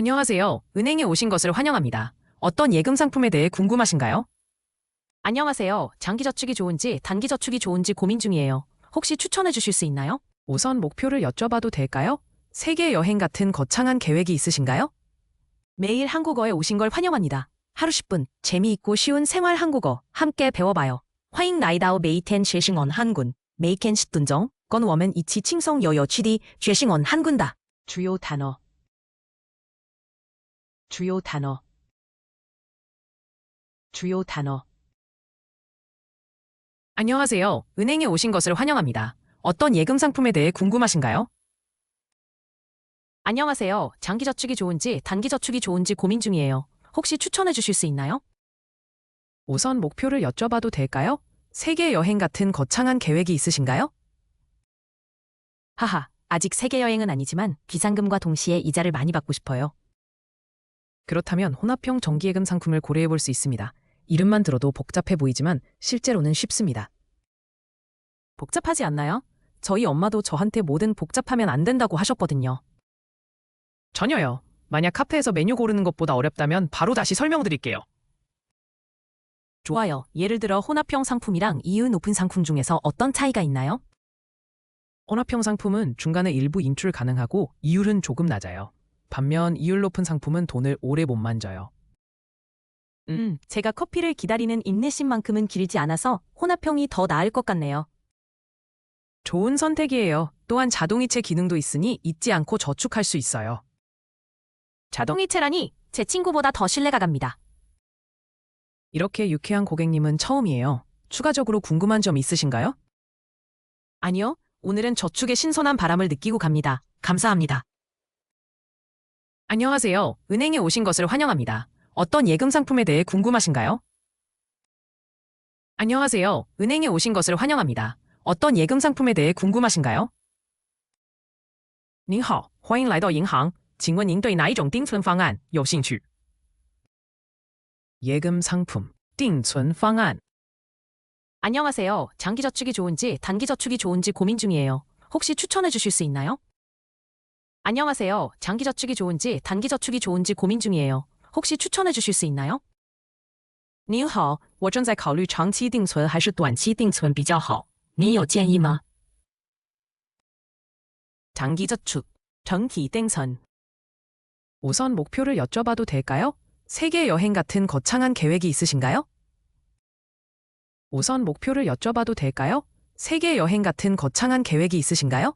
안녕하세요. 은행에 오신 것을 환영합니다. 어떤 예금 상품에 대해 궁금하신가요? 안녕하세요. 장기저축이 좋은지 단기저축이 좋은지 고민 중이에요. 혹시 추천해 주실 수 있나요? 우선 목표를 여쭤봐도 될까요? 세계 여행 같은 거창한 계획이 있으신가요? 매일 한국어에 오신 걸 환영합니다. 하루 10분 재미있고 쉬운 생활 한국어 함께 배워봐요. 화잉 나이다오 메이텐 쉐싱언 한군 메이켄 시둔정 건워멘 이치 칭성 여여 취디 쉐싱언 한군다 주요 단어 주요 단어 주요 단어 안녕하세요. 은행에 오신 것을 환영합니다. 어떤 예금 상품에 대해 궁금하신가요? 안녕하세요. 장기 저축이 좋은지 단기 저축이 좋은지 고민 중이에요. 혹시 추천해 주실 수 있나요? 우선 목표를 여쭤봐도 될까요? 세계 여행 같은 거창한 계획이 있으신가요? 하하, 아직 세계 여행은 아니지만 비상금과 동시에 이자를 많이 받고 싶어요. 그렇다면 혼합형 정기예금 상품을 고려해 볼 수 있습니다. 이름만 들어도 복잡해 보이지만 실제로는 쉽습니다. 복잡하지 않나요? 저희 엄마도 저한테 뭐든 복잡하면 안 된다고 하셨거든요. 전혀요. 만약 카페에서 메뉴 고르는 것보다 어렵다면 바로 다시 설명드릴게요. 좋아요. 예를 들어 혼합형 상품이랑 이윤 높은 상품 중에서 어떤 차이가 있나요? 혼합형 상품은 중간에 일부 인출 가능하고 이율은 조금 낮아요. 반면 이율 높은 상품은 돈을 오래 못 만져요. 음, 제가 커피를 기다리는 인내심만큼은 길지 않아서 혼합형이 더 나을 것 같네요. 좋은 선택이에요. 또한 자동이체 기능도 있으니 잊지 않고 저축할 수 있어요. 자동이체라니 제 친구보다 더 신뢰가 갑니다. 이렇게 유쾌한 고객님은 처음이에요. 추가적으로 궁금한 점 있으신가요? 아니요. 오늘은 저축의 신선한 바람을 느끼고 갑니다. 감사합니다. 안녕하세요. 은행에 오신 것을 환영합니다. 어떤 예금 상품에 대해 궁금하신가요? 안녕하세요. 은행에 오신 것을 환영합니다. 어떤 예금 상품에 대해 궁금하신가요? 您好，欢迎来到银行。请问您对哪一种定存方案有兴趣？ 예금 상품, 定存方案. 안녕하세요. 장기 저축이 좋은지 단기 저축이 좋은지 고민 중이에요. 혹시 추천해 주실 수 있나요? 안녕하세요. 장기 저축이 좋은지 단기 저축이 좋은지 고민 중이에요. 혹시 추천해 주실 수 있나요? 您好，我正在考虑长期定存还是短期定存比较好，您有建议吗？ 장기 저축, 정기 땡선. 우선 목표를 여쭤봐도 될까요? 세계 여행 같은 거창한 계획이 있으신가요? 우선 목표를 여쭤봐도 될까요? 세계 여행 같은 거창한 계획이 있으신가요?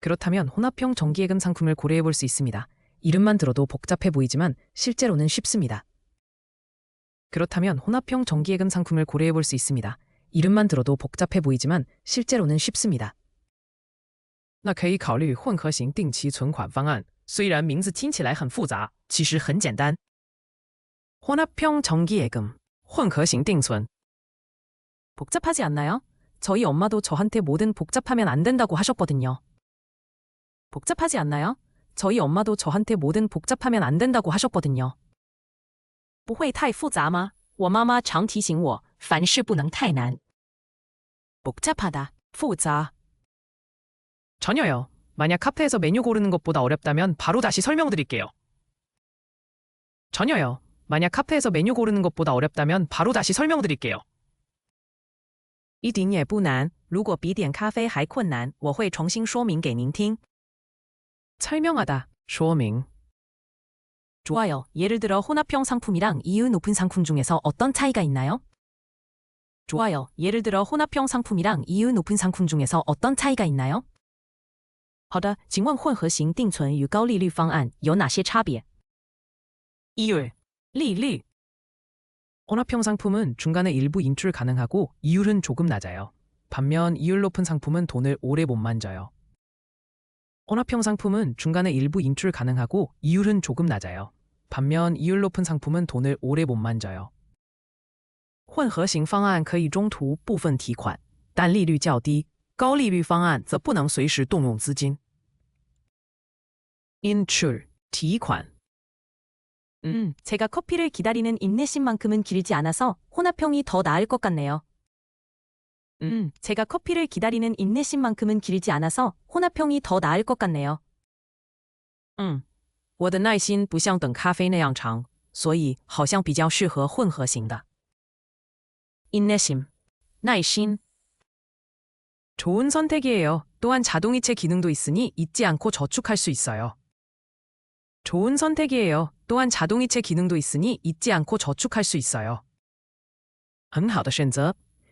그렇다면 혼합형 정기예금 상품을 고려해 볼 수 있습니다. 이름만 들어도 복잡해 보이지만 실제로는 쉽습니다. 그렇다면 혼합형 정기예금 상품을 고려해 볼 수 있습니다. 이름만 들어도 복잡해 보이지만 실제로는 쉽습니다. 那可以考虑混合型定期存款方案。虽然名字听起来很复杂，其实很简单。 혼합형 정기예금, 혼合型定存. 복잡하지 않나요? 저희 엄마도 저한테 뭐든 복잡하면 안 된다고 하셨거든요. 복잡하지 않나요? 저희 엄마도 저한테 뭐든 복잡하면 안 된다고 하셨거든요. 不会太复杂吗?我妈妈常提醒我,凡事不能太难. 복잡하다, 复杂. 전혀요. 만약 카페에서 메뉴 고르는 것보다 어렵다면 바로 다시 설명드릴게요. 전혀요. 만약 카페에서 메뉴 고르는 것보다 어렵다면 바로 다시 설명드릴게요. 一点也不难。如果比点咖啡还困难，我会重新说明给您听。 설명하다, 说明. 좋아요. 예를 들어 혼합형 상품이랑 이윤 높은 상품 중에서 어떤 차이가 있나요? 좋아요. 예를 들어 혼합형 상품이랑 이윤 높은 상품 중에서 어떤 차이가 있나요? 好的，请问混合型定存与高利率方案有哪些差别？이율、利率。 혼합형 상품은 중간에 일부 인출 가능하고 이율은 조금 낮아요. 반면 이율 높은 상품은 돈을 오래 못 만져요. 혼합형 상품은 중간에 일부 인출 가능하고 이율은 조금 낮아요. 반면 이율 높은 상품은 돈을 오래 못 만져요. 混合型方案可以中途部分提款，但利率较低；高利率方案则不能随时动用资金。인출提款 음, 제가 커피를 기다리는 인내심만큼은 길지 않아서 혼합형이 더 나을 것 같네요. 음, 제가 커피를 기다리는 인내심만큼은 길지 않아서 혼합형이 더 나을 것 같네요. 嗯，我的耐心不像等咖啡那样长，所以好像比较适合混合型的。 인내심, 耐心, 좋은 선택이에요. 또한 자동이체 기능도 있으니 잊지 않고 저축할 수 있어요. 좋은 선택이에요. 또한 자동이체 기능도 있으니 잊지 않고 저축할 수 있어요. 很好的选择。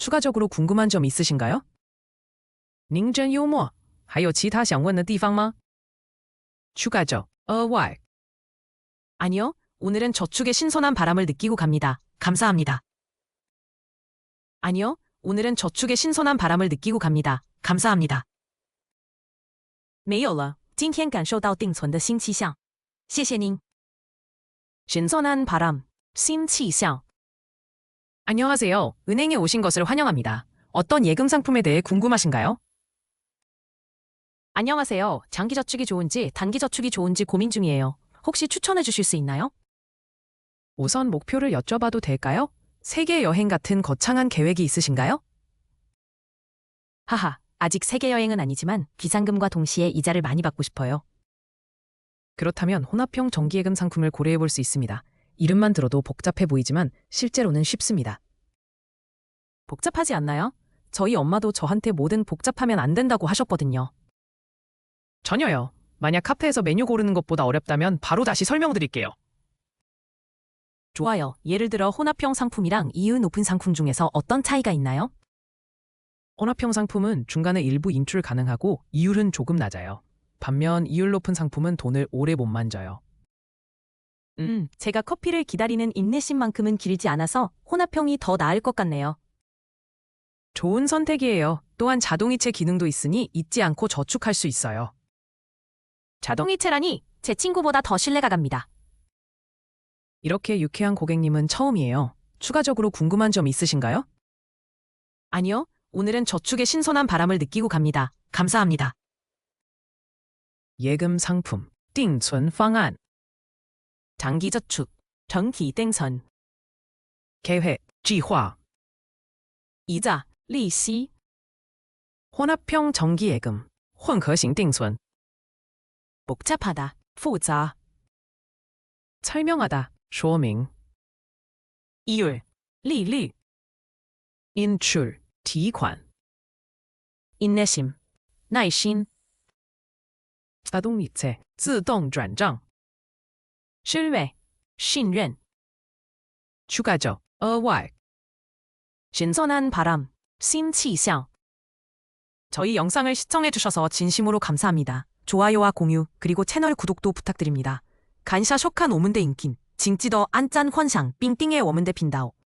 추가적으로 궁금한 점 있으신가요? 您真幽默.还有其他想问的地方吗? 추가적, 额外. 아니요, 오늘은 저축의 신선한 바람을 느끼고 갑니다. 감사합니다. 아니요, 오늘은 저축의 신선한 바람을 느끼고 갑니다. 감사합니다. 没有了，今天感受到定存的新气象。谢谢您。 신선한 바람, 신치상. 안녕하세요. 은행에 오신 것을 환영합니다. 어떤 예금 상품에 대해 궁금하신가요? 안녕하세요. 장기 저축이 좋은지 단기 저축이 좋은지 고민 중이에요. 혹시 추천해 주실 수 있나요? 우선 목표를 여쭤봐도 될까요? 세계 여행 같은 거창한 계획이 있으신가요? 하하, 아직 세계 여행은 아니지만 비상금과 동시에 이자를 많이 받고 싶어요. 그렇다면 혼합형 정기예금 상품을 고려해 볼 수 있습니다. 이름만 들어도 복잡해 보이지만 실제로는 쉽습니다. 복잡하지 않나요? 저희 엄마도 저한테 뭐든 복잡하면 안 된다고 하셨거든요. 전혀요. 만약 카페에서 메뉴 고르는 것보다 어렵다면 바로 다시 설명드릴게요. 좋아요. 예를 들어 혼합형 상품이랑 이윤 높은 상품 중에서 어떤 차이가 있나요? 혼합형 상품은 중간에 일부 인출 가능하고 이율은 조금 낮아요. 반면 이율 높은 상품은 돈을 오래 못 만져요. 음. 음, 제가 커피를 기다리는 인내심만큼은 길지 않아서 혼합형이 더 나을 것 같네요. 좋은 선택이에요. 또한 자동이체 기능도 있으니 잊지 않고 저축할 수 있어요. 자동이체라니 제 친구보다 더 신뢰가 갑니다. 이렇게 유쾌한 고객님은 처음이에요. 추가적으로 궁금한 점 있으신가요? 아니요. 오늘은 저축의 신선한 바람을 느끼고 갑니다. 감사합니다. 예금 상품, 띵存方안 장기 저축, 정기 땡선, 계획, 计划, 이자, 리시, 혼합형 정기예금, 混合型定存, 복잡하다, 复杂, 설명하다, 说明, 이율, 利率, 인출, 提款, 인내심, 耐心, 자동이체, 自动转账, 신뢰, 신뢰, 추가적, 额外. 신선한 바람, 신치상. 저희 영상을 시청해주셔서 진심으로 감사합니다. 좋아요와 공유, 그리고 채널 구독도 부탁드립니다. 간샤 쇼칸 오문대 인킨, 징찌더 안짠 환상, 삥띵의 워문대 빈다오.